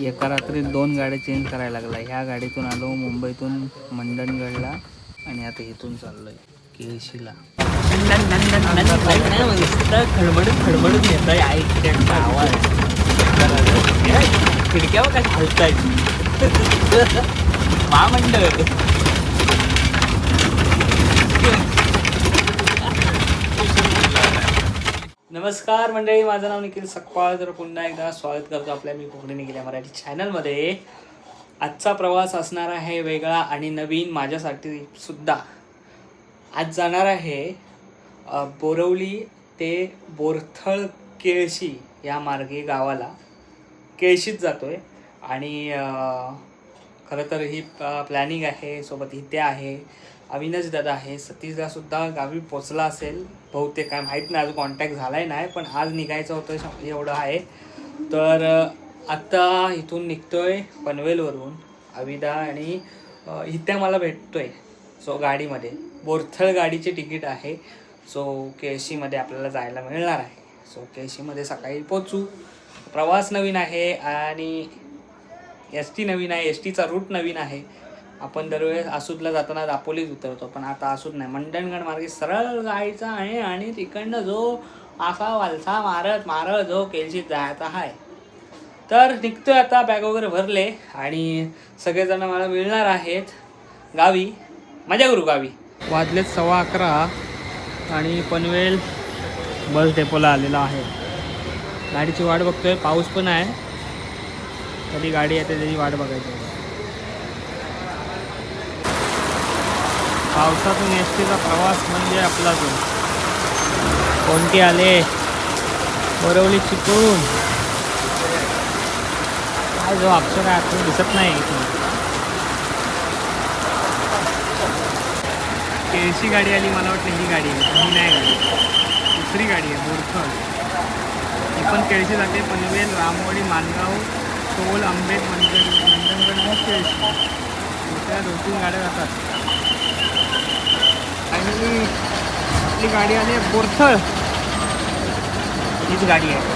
एका रात्रीत दोन गाड्या चेंज करायला लागला ह्या गाडीतून आलो मुंबईतून मंडणगडला आणि आता इथून चाललोय केळशीला. खडबडत खडबडत येत आहे ऐकण्याचा आवाज. खिडक्यावर काय घालतायत महामंडळ नमस्कार मंडळी माझं नाव निखिल सकपाळ. तर पुन्हा एकदा स्वागत करतो आपल्या मी कोकणी गेल्या मराठी चॅनलमध्ये आजचा प्रवास असणार आहे वेगळा आणि नवीन माझ्यासाठी सुद्धा. आज जाणार आहे बोरवली ते बोरथळ केळशी या मार्गे गावाला. केळशीत जातो आहे आणि खरं तर ही प्लॅनिंग आहे सोबत हित्या आहे. अविनाश दादा आहे सतीशदा सुद्धा गावी पोचला असेल. बहुतेक काय माहीत नाही आज कॉन्टॅक्ट झालाय नाही पण आज निघायचं होतं श- एवढं आहे. तर आत्ता इथून निघतोय पनवेलवरून. अविदा आणि इथे मला भेटतोय सो गाडीमध्ये. बोरथळ गाडीचे तिकीट आहे सो केळशीमध्ये आपल्याला जायला मिळणार आहे. सो केळशीमध्ये सकाळी पोचू. प्रवास नवीन आहे आणि एस टी नवीन आहे एस टीचा रूट नवीन आहे. आपण दरवेळेस आसूदला जाताना दापोलीत उतरतो पण आता आसूद नाही. मंडणगड मार्गे सरळ जायचा आहे आणि तिकडनं जो असा वालसा मारत मारत जो केलशीत जायचा आहे. तर निघतोय आता बॅग वगैरे भरले आणि सगळेजण मला मिळणार आहेत. गावी मजा करू गावी. वाजलेत सव्वा अकरा आणि पनवेल बस डेपोला आलेला आहे. गाडीची वाट बघतोय पाऊस पण आहे. कधी गाडी येते त्याची वाट बघायची. पावसातून एस टीचा प्रवास म्हणजे आपला तो कोणते आले? बोरवली चिकून काय जो अक्षर आहे आतून दिसत नाही इथून. केळशी गाडी आली मला वाटलं ही गाडी आहे. ही नाही गाडी. दुसरी गाडी आहे बोरखळ ही पण केळशी जाते पनवेल रामवाडी मानगाव टोल आंबेड मंदिर मंडणगड केळशी. त्या दोन तीन गाड्या जातात. फायनली आपली गाडी आली आहे बोरथळ. हीच गाडी आहे.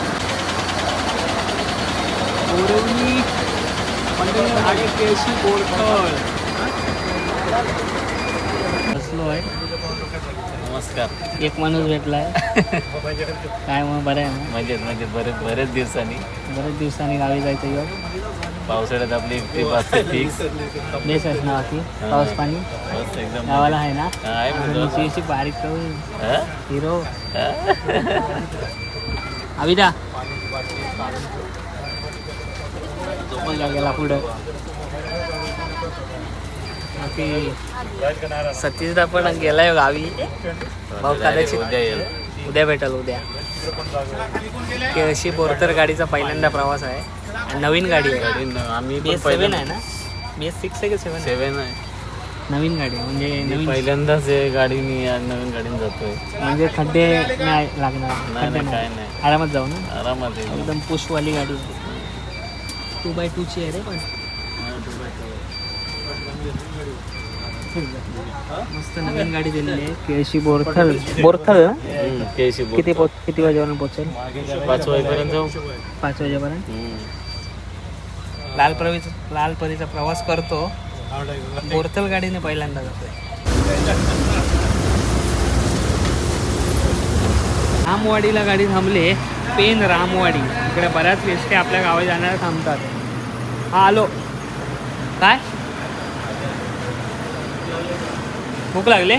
बोरवली आणि बोरथळ. बसलो आहे. नमस्कार. एक माणूस भेटलाय. काय मग बरं आहे ना? मजेत म्हणजे बरेच बरेच दिवसांनी. बरेच दिवसांनी गावी जायचं योग पावसाळ्यात आपली ट्रिप असते फिक्स बेस आहे ना बाकी पाऊस पाणी. मस्त एकदम गावाला आहे ना? हा. अशी अशी बारीक करून हा? हिरो. हा? अविदा. झोपला गेला पुढं. बाकी सतीशदा पण गेलाय गावी. भाऊ कदाचित उद्या येईल. उद्या भेटल उद्या. केळशी बोरतर गाडीचा पहिल्यांदा प्रवास आहे. नवीन गाडी आहे. गाडी. न- आम्ही बी पण एस सेवन पहिल्यांदा आहे ना? बी एस सिक्स आहे का सेवन सेवन आहे. नवीन गाडी आहे म्हणजे मी नवीन पहिल्यांदाच हे गाडी मी आज नवीन गाडीने जातोय. म्हणजे खड्डे नाही लागणार. नाही खड्डे नाही काय नाही. नाही आरामात जाऊ ना? आरामात आहे. एकदम पुशवाली गाडी टू बाय टूची आहे रे पण. मस्त नवीन गाडी दिलेली आहे केळशी बोरथळ बोरथळ ना? हम्म, केळशी. किती पोच किती वाजेपर्यंत पोचेल पाच वाजेपर्यंत जाऊ. पाच वाजेपर्यंत? हम्म. लाल प्रवीच लाल परीचा प्रवास करतो. बोरथल गाडीने पहिल्यांदा जातोय. रामवाडीला गाडी थांबले. पेन रामवाडी. इकडे बऱ्याच एस आपल्या गावात जाणाऱ्या थांबतात. हा आलो. काय? भूक लागले?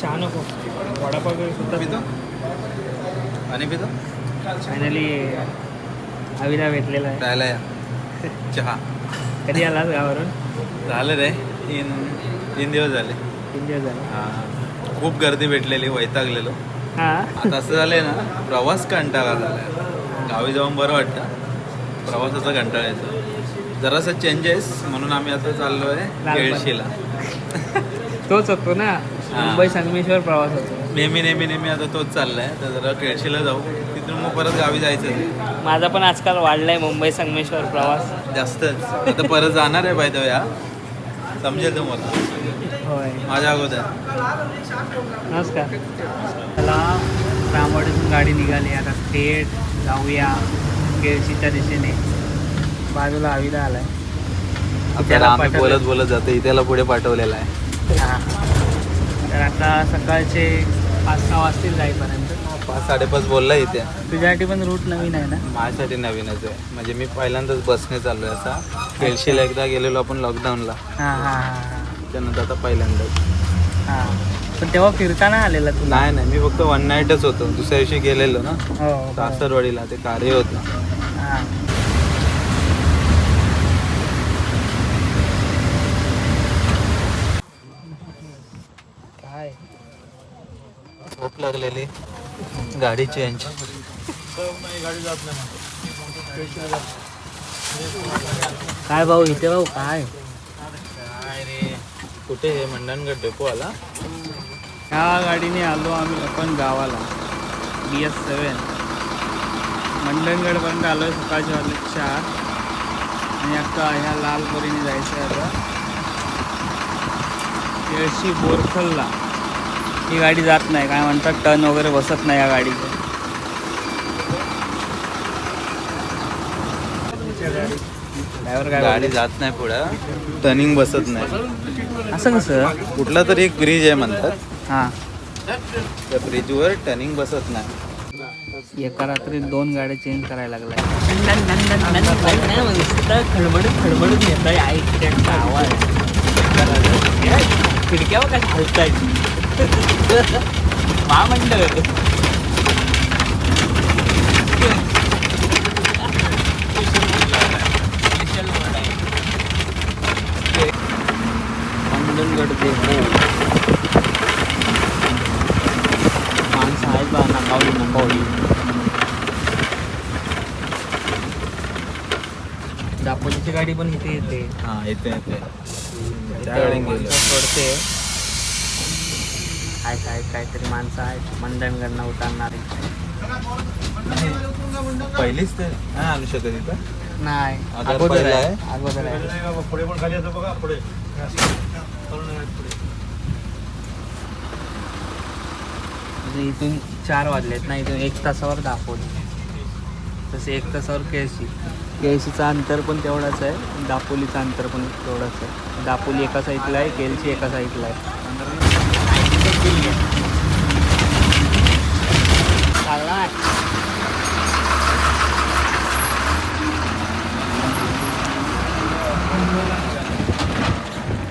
चहा नको. वडापाव सुद्धा. आणि पितो? फायनली अविदा भेटलेला आहे. प्यायला या. चहा. कधी आलास गावावरून? झालं रे. तीन तीन दिवस झाले. तीन दिवस झाले. हा. खूप गर्दी भेटलेली वैतागलेलो. हा. आता असं झालंय ना प्रवास कंटाळा झालाय. गावी जाऊन बरं वाटतं. प्रवासाचा कंटाळा येतो. जरासं चेंजेस म्हणून आम्ही आता चाललोय लालबाग. केळशीला. तोच होतो ना. मुंबई संगमेश्वर प्रवास होतो. नेहमी नेहमी नेहमी आता तोच चाललाय. तर जरा केळशीला जाऊ. तिथून मग परत गावी जायचं. माझा पण आजकाल वाढलाय मुंबई संगमेश्वर प्रवास. जास्तच. आता परत जाणार आहे पाहिजे या समजेल तुम्हाला. होय. माझ्या अगोदर. नमस्कार. त्याला रामवाडीतून गाडी निघाली. आता थेट जाऊया केळशीच्या दिशेने. बाजूला हवीला आलाय. आपल्याला आम्ही. बोलत बोलत जातो इथेला पुढे पाठवलेला आहे. हा. तर आता सकाळचे पाच सहा वाजतील जाईपर्यंत. पाच साडेपाच बोलला इथे. तुझ्यासाठी पण रूट नवीन आहे ना? माझ्यासाठी नवीनच आहे. म्हणजे मी पहिल्यांदाच बसने चाललोय असा. केळशीला एकदा गेलेलो आपण लॉकडाऊनला हां हां हां. त्यानंतर आता पहिल्यांदाच. हां. पण तेव्हा फिरताना आलेला तुला नाही नाही. मी फक्त वन नाईटच होतो. दुसऱ्या दिवशी गेलेलो ना. हो बरोबर. सासरवाडीला. ते कार्य होत. ना हां काय झोप लागलेली. गाडी चेंज काय भाऊ इथे भाऊ काय? कुठे हे? मंडणगड डेपो आला ह्या गाडीने आलो आम्ही आपण गावाला. बी एस सेवन मंडणगडपर्यंत आलो आहे सकाळच्या वाजले चार. आणि आता ह्या लालपरीने जायचं आहे आता. केळशी बोरखलला. ही गाडी जात नाही. काय म्हणतात टर्न वगैरे बसत नाही या गाडीचं. ड्रायव्हर काय गाडी जात नाही पुढं. टर्निंग बसत नाही. असं कसं? कुठला तरी एक ब्रिज आहे म्हणतात. हां. त्या ब्रिजवर टर्निंग बसत नाही. एका रात्रीत दोन गाड्या चेंज करायला लागल्या. खडबडत खडबडत येत आहे आवाज. खिडक्यावर काय हलतायत महामंडळ मंडणगड देवो माणसं आहेत बा नकावली नकावली दापोलीची गाडी पण इथे येते. हा येते येते. त्या गाडीने माणसं गेलो काय काहीतरी माणसं आहेत मंडणगडनं उतरणारी. पहिलीच ते नाही आणू शकत इथं? नाही. आधार अगोदर पहिला आहे. आहे? अगोदर आहे. म्हणजे इथून चार वाजलेत ना इथून एक तासावर दापोली तसे एक तासावर केळशी. केळशीचं अंतर पण तेवढंच आहे दापोलीचं अंतर पण तेवढंच आहे. दापोली एका साईडला आहे केळशी एका साईडला आहे.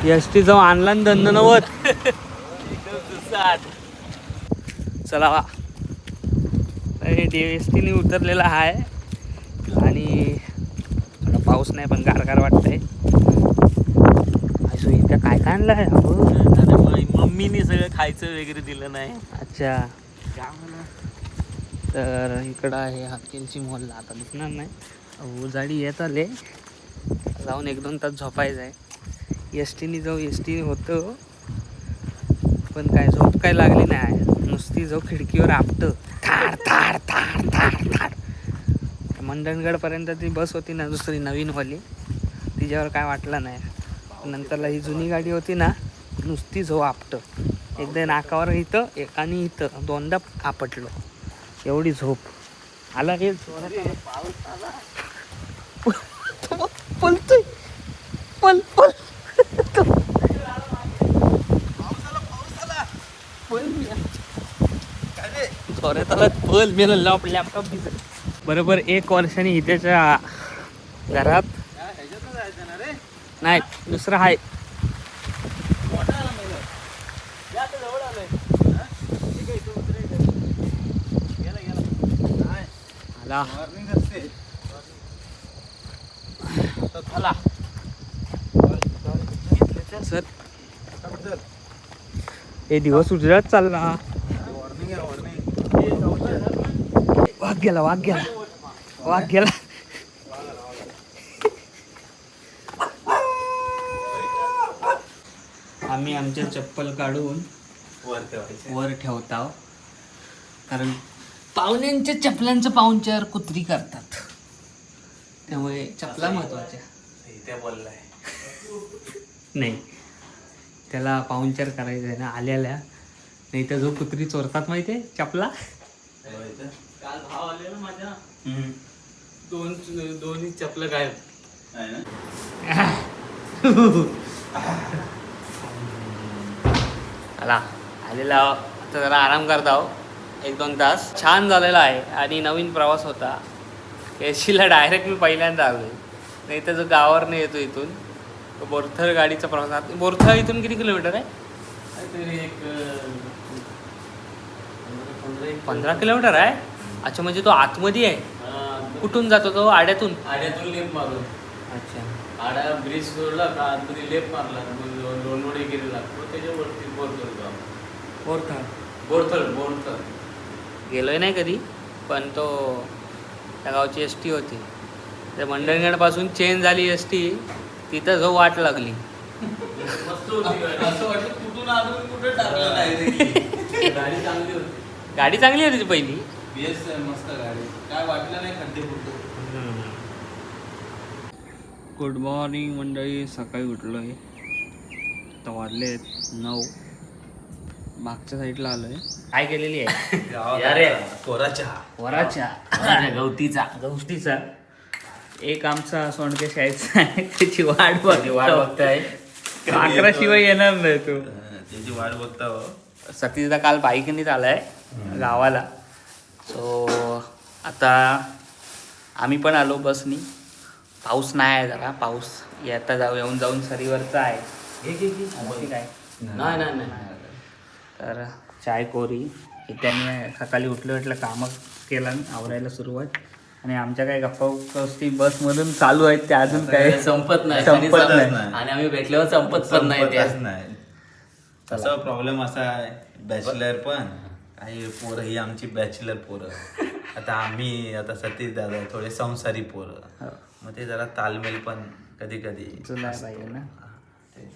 एस टी जाऊ आणला ना दंड नव्वद चला वा एस टीने उतरलेला आहे आणि थोडा पाऊस नाही पण गारगार वाटतंय. असो इथं काय काय आणलं आहे? मम्मीने सगळं खायचं वगैरे दिलं नाही. अच्छा. तर इकडं आहे हा केलची मोहल्ला आता दिसणार नाही. उजाडी येत आले. जाऊन एक दोन तास झोपायचं आहे. एस टीने जाऊ एस टी होतं. पण काय झोप काय लागली नाही. नुसती जाऊ खिडकीवर आपटं. थाड थाड थाड थाड थाड. मंडणगडपर्यंत ती बस होती ना दुसरी नवीनवाली. तिच्यावर काय वाटलं नाही. नंतरला ही जुनी गाडी होती ना नुसती झो आपटं. एकदा नाकावर इथं एकाने इथं. दोनदा आपटलो. एवढी झोप. आला हे जोरात आला, पाऊस आला. पळतोय पल पल पल मी. बल मेल लॉप मेलं लॅप लॅपटॉप बरोबर एक वर्षाने इथेच्या घरात नाही दुसरं आहे. आला आला. सर. हे दिवस उजळत चालला. वाघ गेला वाघ गेला. वाघ गेला. आम्ही आमच्या चप्पल काढून वर ठेवायचे. वर ठेवताव. कारण पाहुण्यांच्या चपलांचं पाहुणचार कुत्री करतात. त्यामुळे चपला महत्त्वाच्या. बोललाय. नाही. त्याला पाहुणचार करायचा आहे ना आल्याला नाही तर जो कुत्री चोरतात माहिती आहे चपला काल भाव आले ना माझ्या. दोन दोन्ही चपलं गायब. आहे ना? आला. आलेला आहो. आता जरा आराम करता आहो. एक दोन तास. छान झालेला आहे आणि नवीन प्रवास होता. केशीला डायरेक्ट मी पहिल्यांदा आलो नाही तर जो गावावरनं येतो इथून तो बोरथळ गाडीचा प्रवास. आता बोरथळ इथून किती किलोमीटर आहे? काहीतरी एक पंधरा किलोमीटर. आहे? अच्छा म्हणजे तो आतमध्ये आहे? कुठून जातो तो? आड्यातून? आड्यातून लेप मारून. अच्छा. आड्या ब्रिज सोडला का आतमध्ये लेप मारला मग लोणवडे गेलेला तो त्याच्यावरती बोरतळ गाव बोरथळ. बोरतळ बोरतळ गेलोय नाही कधी पण तो त्या गावची एस टी होती. त्या मंडणगडपासून चेंज झाली एस टी तिथं जो वाट लागली. असं वाटलं कुठून आलो आणि कुठं टाकलं नाही गाडी चांगली होती. गाडी चांगली होती ती पहिली. BS आहे, मस्त गाडी. काय वाटलं नाही खड्डे फुटतो गुड मॉर्निंग मंडळी. सकाळी उठलो आहे आता वाजले आहेत नऊ. मागच्या साईडला आलो आहे काय केलेली आहे? अरे. वराच्या गवतीचा. गौष्टीचा एक आमचा सोंडके शाळेचा आहे. त्याची वाट बघ वाट बघताय. अकरा शिवाय येणार नाही तो. त्याची वाट बघता हो. सतीशदा काल बाईकनीच आलाय गावाला. सो आता आम्ही पण आलो बसनी पाऊस नाही आहे जरा पाऊस येता जाऊ येऊन जाऊन सरीवरचा आहे. बाकी काय नाही नाही नाही तर चाय कोरी. त्यांनी सकाळी उठलं उठलं कामं केलं आवरायला सुरुवात. आणि आमच्या काय गप्पा गोष्टी बसमधून चालू आहेत त्या अजून काय संपत नाही संपत आणि नाही. आणि आम्ही भेटल्यावर संपत पण नाही त्या. संपतच नाही तसा प्रॉब्लेम असा आहे बॅचलर पण काही पोरं ही आमची बॅचलर पोरं. आता आम्ही आता सतीश दादा थोडे संसारी पोरं. हो. मग ते जरा तालमेल पण कधी कधी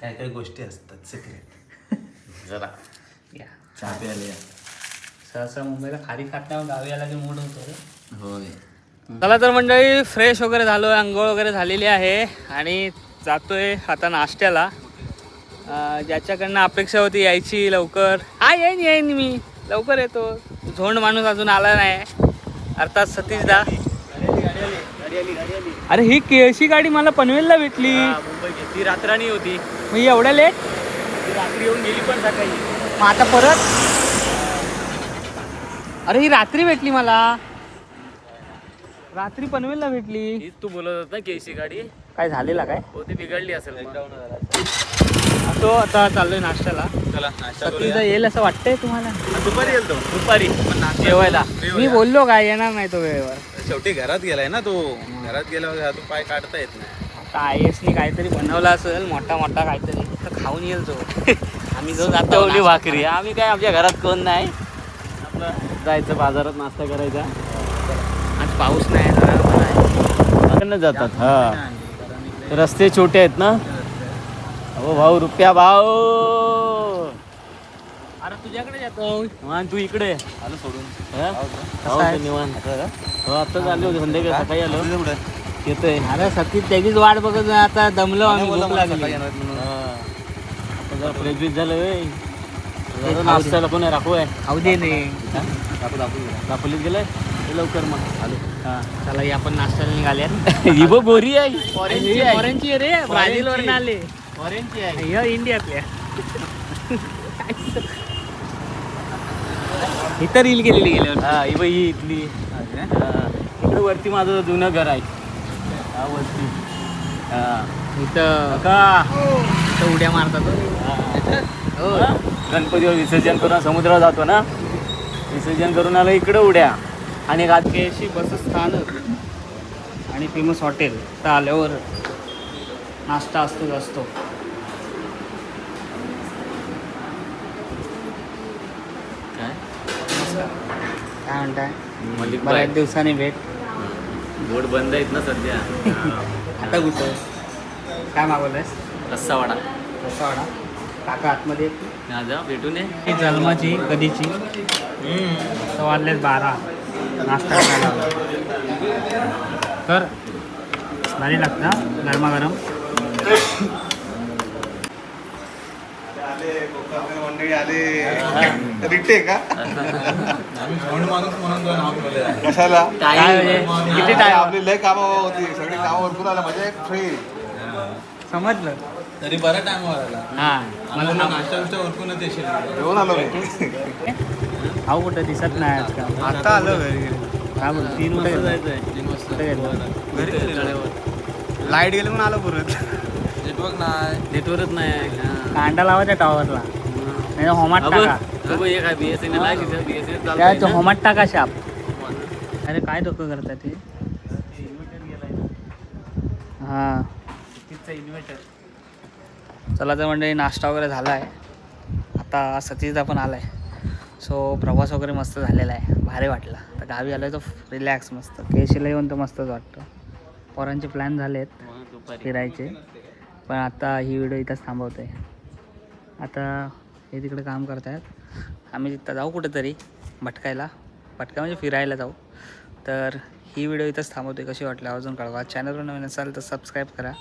काय काही गोष्टी असतात सिक्रेट जरा. या. चहा प्यायला या. सहसा मुंबईला खारी खात नाही गावी आला की मूड होतो रे. होय. चला तर मंडळी फ्रेश वगैरे झालो आहे आंघोळ वगैरे झालेली आहे आणि जातोय आता नाश्त्याला. ज्याच्याकडनं अपेक्षा होती यायची लवकर. हा येईन येईन मी. लवकर येतो. झोंड माणूस अजून आला नाही. अर्थात सतीशदा. अरे ही केळशी गाडी मला पनवेलला भेटली. ती रात्राणी होती. मग एवढ्या लेट रात्री येऊन गेली पण सकाळी. मग आता परत? अरे ही रात्री भेटली मला. रात्री पनवेलला भेटली. हीच तू बोलत होता केसी गाडी. काय झालेला काय? हो ती बिघडली असेल मग. तो आता चाललोय नाश्त्याला. चला नाश्ता येईल असं वाटतंय तुम्हाला? दुपारी येईल तो. दुपारी. जेवायला. मी बोललो काय येणार नाही तो वेळेवर. शेवटी घरात गेलाय ना तो. घरात गेल्यावर तो पाय काढता येत नाही. आता आय एसनी काहीतरी बनवला असेल मोठा मोठा काहीतरी. तर खाऊन येईल तो. आम्ही जो जातो नाश्ता भाकरी. आम्ही काय आमच्या घरात कोण नाही? आपलं जायचं बाजारात नाश्ता करायचा. पाऊस नाही. तिकडनं जातात हा. रस्ते छोटे आहेत ना? हो भाऊ रुपया भाऊ. अरे तुझ्याकडे जातो. मान तू इकडे. आलो सोडून. कसं आहे? निवांत. हो आता आलो संध्याकाळी सकाळी आलो. येतोय. अरे सतीश त्याचीच वाट बघत आहे. आता दमलो आम्ही भूक लागली. हा. आता जरा फ्रेश बीज झालं वे. नाश्त्याला कोणी राखू आहे? खाऊ दे ने. दापोलीत गेलाय? लवकर मग. आलो हा. चला या आपण नाश्त्याला निघाले ही बघ गोरी आहे. ऑरेंजची आहे. फॉरेनची रे. ब्राझील वरून आले. ऑरेंजची आहे. हे इंडियातल्या. इथं रील केलेली गेल्यावर. हा ही बघ ही इथली. हा. इकडे वरती माझं जुनं घर आहे. हा वरती. हा. इथं. का इथं उड्या मारतात. हो. गणपतीवर विसर्जन करून समुद्रात जातो ना? विसर्जन करून आलं इकडं उड्या. आणि एक आत- केशी बस स्थानक आणि फेमस हॉटेल तर आल्यावर नाश्ता असतोच असतो. काय? काय म्हणताय? मलिक बऱ्याच दिवसांनी भेट. बोर्ड बंद आहेत ना सध्या. आता कुठं? काय मागवलंयस? रस्सा वाडा वाडा काका आतमध्ये येत जा भेटून ये. ही जन्माची कधीची? वाजलेत बारा. नाश्ता करायला आलो. तर भारी लागतं गरमागरम. रिटे का कशाला म्हणजे? किती टाइम आपली लय कामं होती. सगळी कामं भरपूर आला म्हणजे फ्री. समजलं? तरी बरा टाइमवर आला. हा. मला नाश्ता बिष्टा उरकूनच येशील. येऊन आलो भाऊ कुठं दिसत नाही आजकाल. आता आलो घरी. काय बोल तीन वाजता जायचंय. तीन वाजता. कुठे गेला? लाइट गेली म्हणून आलो परत. नेटवर्क नाही. नेटवर्कच नाही. कांदा लावायचा टॉवरला नाही होमात टाका. आहे की त्या होमात टाका शाप अरे काय डोकं करतात ते? हा. चला तर म्हणजे नाश्ता वगैरे झाला आहे आता सतीशदा पण आला आहे सो प्रवास वगैरे मस्त झालेला आहे. भारी वाटला. तर गावी आलो तो रिलॅक्स मस्त. केशीला येऊन तर मस्तच वाटतं. पोरांचे प्लॅन झाले आहेत फिरायचे. पण आता ही व्हिडिओ इथंच थांबवतो आहे आता हे तिकडे काम करतायत. आम्ही तिथं जाऊ कुठेतरी भटकायला. भटका म्हणजे फिरायला जाऊ. तर ही व्हिडिओ इथंच थांबवते कशी वाटली अजून कळवा. चॅनलवर नवीन असाल तर सबस्क्राईब करा.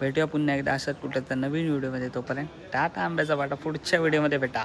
भेटूया पुन्हा एकदा असं कुठं तर नवीन व्हिडिओमध्ये तोपर्यंत टाटा आंब्याचा वाटा. पुढच्या व्हिडिओमध्ये भेटा.